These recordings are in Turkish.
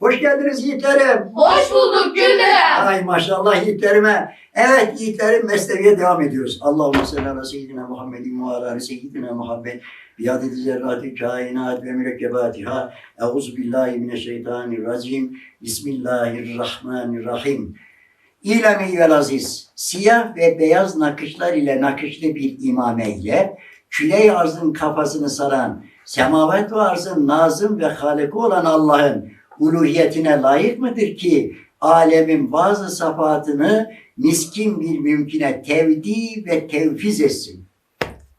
Hoş geldiniz yiğitlerim. Hoş bulduk Güldürem. Ay maşallah yiğitlerime. Evet yiğitlerim mesleğe devam ediyoruz. Allahümme salli ala seyyidina Muhammedin ve ala seyyidina Muhammed. Biyadeti zerrati kainat ve mürekkebatiha. Euzu billahi mineşşeytanirracim. Bismillahirrahmanirrahim. İlem eyvel aziz, siyah ve beyaz nakışlar ile nakışlı bir imame ile küley arzın kafasını saran, semavat ve arzın nazım ve haliki olan Allah'ın uluhiyetine layık mıdır ki alemin bazı safatını miskin bir mümküne tevdi ve tevfiz etsin?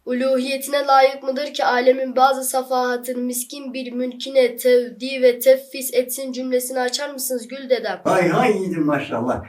Uluhiyetine layık mıdır ki alemin bazı safahatını miskin bir mülkine tevdi ve teffis etsin cümlesini açar mısınız Gül dedem? Hay hay iyiydim maşallah.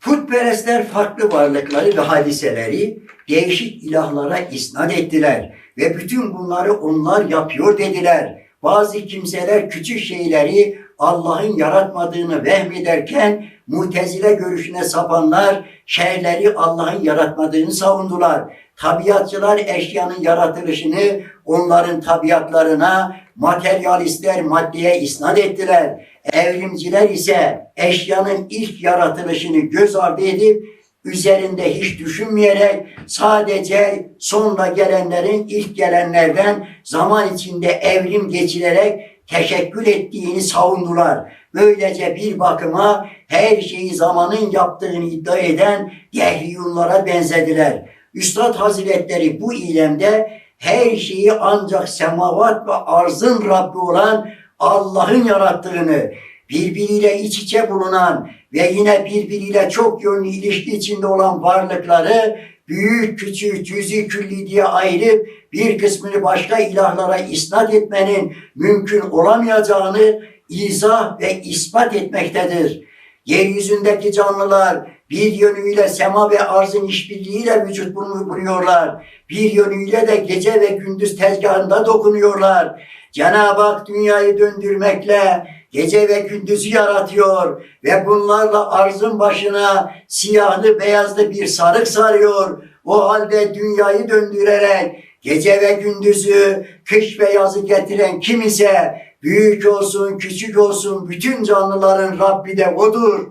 Putperestler farklı varlıkları ve hadiseleri değişik ilahlara isnat ettiler ve bütün bunları onlar yapıyor dediler. Bazı kimseler küçük şeyleri Allah'ın yaratmadığını vehmederken mutezile görüşüne sapanlar şeyleri Allah'ın yaratmadığını savundular. Tabiatçılar eşyanın yaratılışını onların tabiatlarına, materyalistler maddeye isnat ettiler. Evrimciler ise eşyanın ilk yaratılışını göz ardı edip üzerinde hiç düşünmeyerek sadece sonra gelenlerin ilk gelenlerden zaman içinde evrim geçirerek teşekkür ettiğini savundular. Böylece bir bakıma her şeyi zamanın yaptığını iddia eden dehriyunlara benzediler. Üstad Hazretleri bu ilemde her şeyi ancak semavat ve arzın Rabbi olan Allah'ın yarattığını, birbiriyle iç içe bulunan ve yine birbiriyle çok yönlü ilişki içinde olan varlıkları büyük küçük cüzi külli diye ayırıp bir kısmını başka ilahlara isnat etmenin mümkün olamayacağını izah ve ispat etmektedir. Yeryüzündeki canlılar bir yönüyle sema ve arzın işbirliğiyle vücut bulunuyorlar. Bir yönüyle de gece ve gündüz tezgahında dokunuyorlar. Cenab-ı Hak dünyayı döndürmekle gece ve gündüzü yaratıyor ve bunlarla arzın başına siyahlı beyazlı bir sarık sarıyor. O halde dünyayı döndürerek gece ve gündüzü, kış ve yazı getiren kim ise büyük olsun, küçük olsun bütün canlıların Rabbi de odur.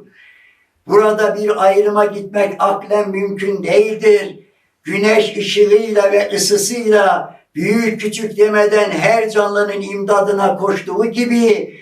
Burada bir ayrıma gitmek aklen mümkün değildir. Güneş ışığıyla ve ısısıyla büyük küçük demeden her canlının imdadına koştuğu gibi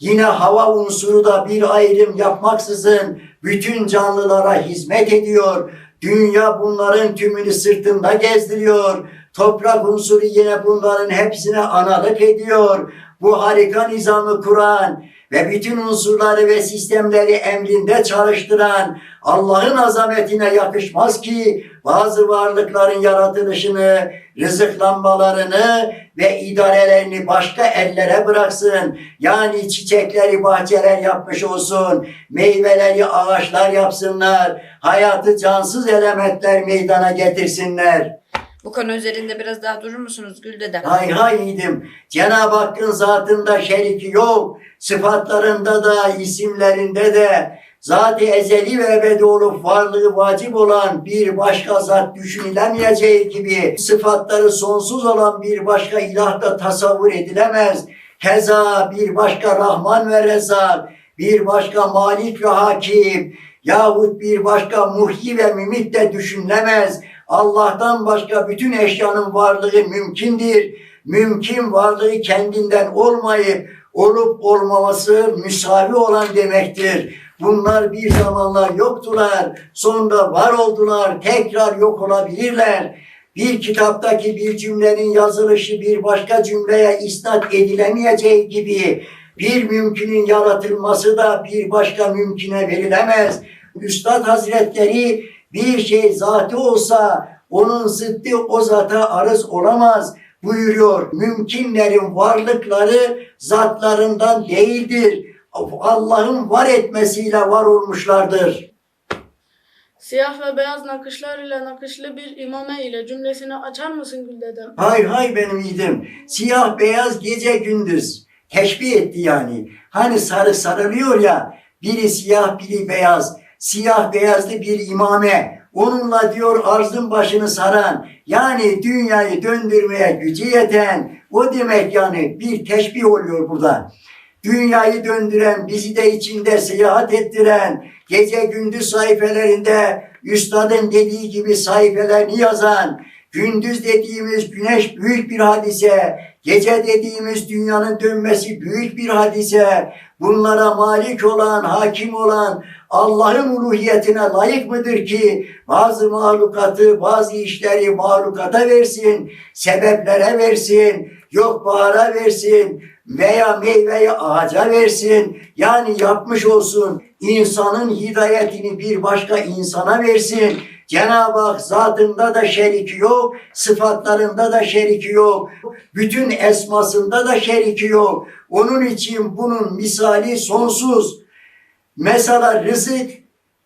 yine hava unsuru da bir ayrım yapmaksızın bütün canlılara hizmet ediyor. Dünya bunların tümünü sırtında gezdiriyor. Toprak unsuru yine bunların hepsine analık ediyor. Bu harika nizamı kuran ve bütün unsurları ve sistemleri emrinde çalıştıran Allah'ın azametine yakışmaz ki bazı varlıkların yaratılışını, rızıklanmalarını ve idarelerini başka ellere bıraksın. Yani çiçekleri bahçeler yapmış olsun, meyveleri ağaçlar yapsınlar, hayatı cansız elementler meydana getirsinler. Bu konu üzerinde biraz daha durur musunuz Gül dedem? Hay hay. Cenab-ı Hakk'ın zatında şeriki yok. Sıfatlarında da, isimlerinde de zat-ı ezeli ve ebedi olup varlığı vacip olan bir başka zat düşünülemeyeceği gibi sıfatları sonsuz olan bir başka ilah da tasavvur edilemez. Keza bir başka Rahman ve Rezzak, bir başka Malik ve Hakim yahut bir başka Muhyi ve Mümit de düşünülemez. Allah'tan başka bütün eşyanın varlığı mümkündür. Mümkün varlığı kendinden olmayıp olup olmaması müsavi olan demektir. Bunlar bir zamanlar yoktular, sonra var oldular, tekrar yok olabilirler. Bir kitaptaki bir cümlenin yazılışı bir başka cümleye isnat edilemeyeceği gibi bir mümkünün yaratılması da bir başka mümküne verilemez. Üstad Hazretleri bir şey zatı olsa onun zıddı o zata arız olamaz buyuruyor. Mümkünlerin varlıkları zatlarından değildir. Allah'ın var etmesiyle var olmuşlardır. Siyah ve beyaz nakışlar ile nakışlı bir imame ile cümlesini açar mısın Gül dedem? Hay hay benim yiğidim. Siyah beyaz gece gündüz. Teşbih etti yani. Hani sarı sarılıyor ya. Biri siyah biri beyaz. Siyah beyazlı bir imame. Onunla diyor arzın başını saran. Yani dünyayı döndürmeye gücü yeten. O demek yani bir teşbih oluyor burada. dünyayı döndüren, bizi de içinde seyahat ettiren, gece gündüz sayfelerinde üstadın dediği gibi sayfelerini yazan, gündüz dediğimiz güneş büyük bir hadise, gece dediğimiz dünyanın dönmesi büyük bir hadise, bunlara malik olan, hakim olan Allah'ın uluhiyetine layık mıdır ki bazı mahlukatı, bazı işleri mahlukata versin, sebeplere versin, yok bahara versin veya meyveyi ağaca versin. Yani yapmış olsun insanın hidayetini bir başka insana versin. Cenab-ı Hak zatında da şeriki yok, sıfatlarında da şeriki yok, bütün esmasında da şeriki yok. Onun için bunun misali sonsuz. Mesela rızık,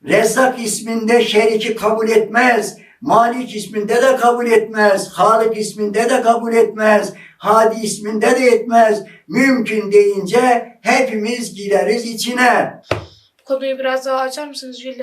Rezzak isminde şeriki kabul etmez. Malik isminde de kabul etmez. Halık isminde de kabul etmez. Hadi isminde de etmez. Mümkün deyince hepimiz gireriz içine. Konuyu biraz daha açar mısınız Gül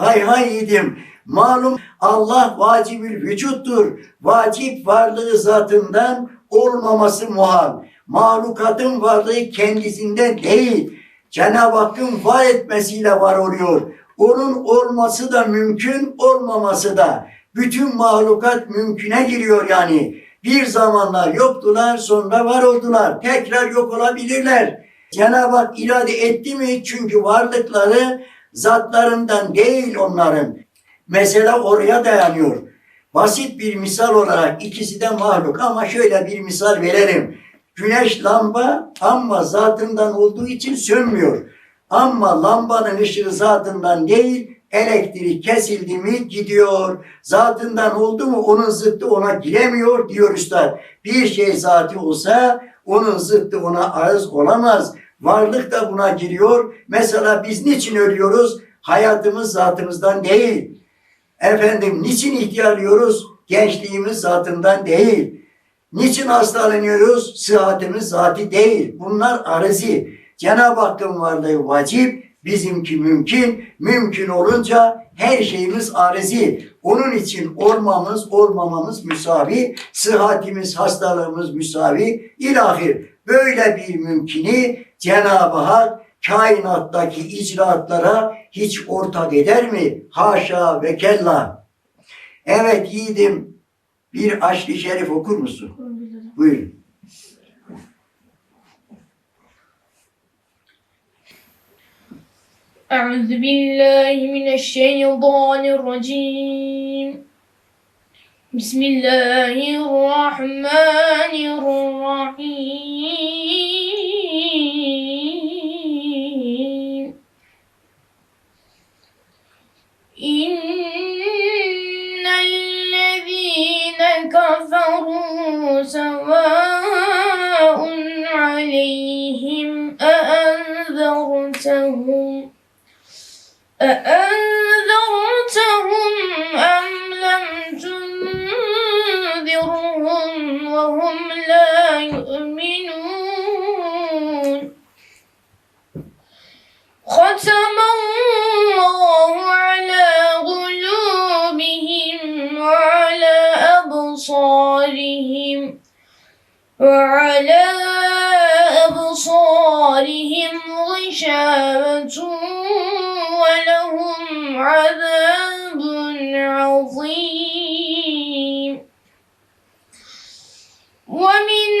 dedem? Hay hay yiğidim. Malum Allah vacibül vücuttur. Vacip varlığı zatından olmaması muhal. Mahlukatın varlığı kendisinden değil. Cenab-ı Hakk'ın var etmesiyle var oluyor. Onun olması da mümkün, olmaması da. Bütün mahlukat mümküne giriyor yani. Bir zamanlar yoktular, sonra var oldular. Tekrar yok olabilirler. Cenab-ı Hak irade etti mi? Çünkü varlıkları zatlarından değil onların. Mesela oraya dayanıyor. Basit bir misal olarak ikisi de mahluk ama şöyle bir misal verelim. Güneş lamba ama zatından olduğu için sönmüyor. Ama lambanın ışığı zatından değil, elektrik kesildi mi gidiyor. Zatından oldu mu onun zıttı ona giremiyor diyor üstad. Bir şey zati olsa onun zıttı ona arız olamaz. Varlık da buna giriyor. Mesela biz niçin ölüyoruz? Hayatımız zatımızdan değil. Efendim niçin ihtiyarlıyoruz? Gençliğimiz zatından değil. Niçin hastalanıyoruz? Sıhhatimiz zati değil. Bunlar arızi. Cenab-ı Hakk'ın varlığı vacip, bizimki mümkün. Mümkün olunca her şeyimiz arızi. Onun için olmamız, olmamamız müsavi, sıhhatimiz, hastalığımız müsavi, ilahir. Böyle bir mümkini Cenab-ı Hak kainattaki icraatlara hiç ortak eder mi? Haşa ve kella. Evet yiğidim bir aşk-ı şerif okur musun? Buyurun. أعوذ بالله من الشيطان الرجيم بسم الله الرحمن الرحيم إن الذين كفروا سواء عليهم أأنذرتهم أأنذرتهم أم لم تنذرهم وهم لا يؤمنون ختم الله أبصارهم وعلى أبصارهم غشاوة ولهم عذاب عظيم. ومن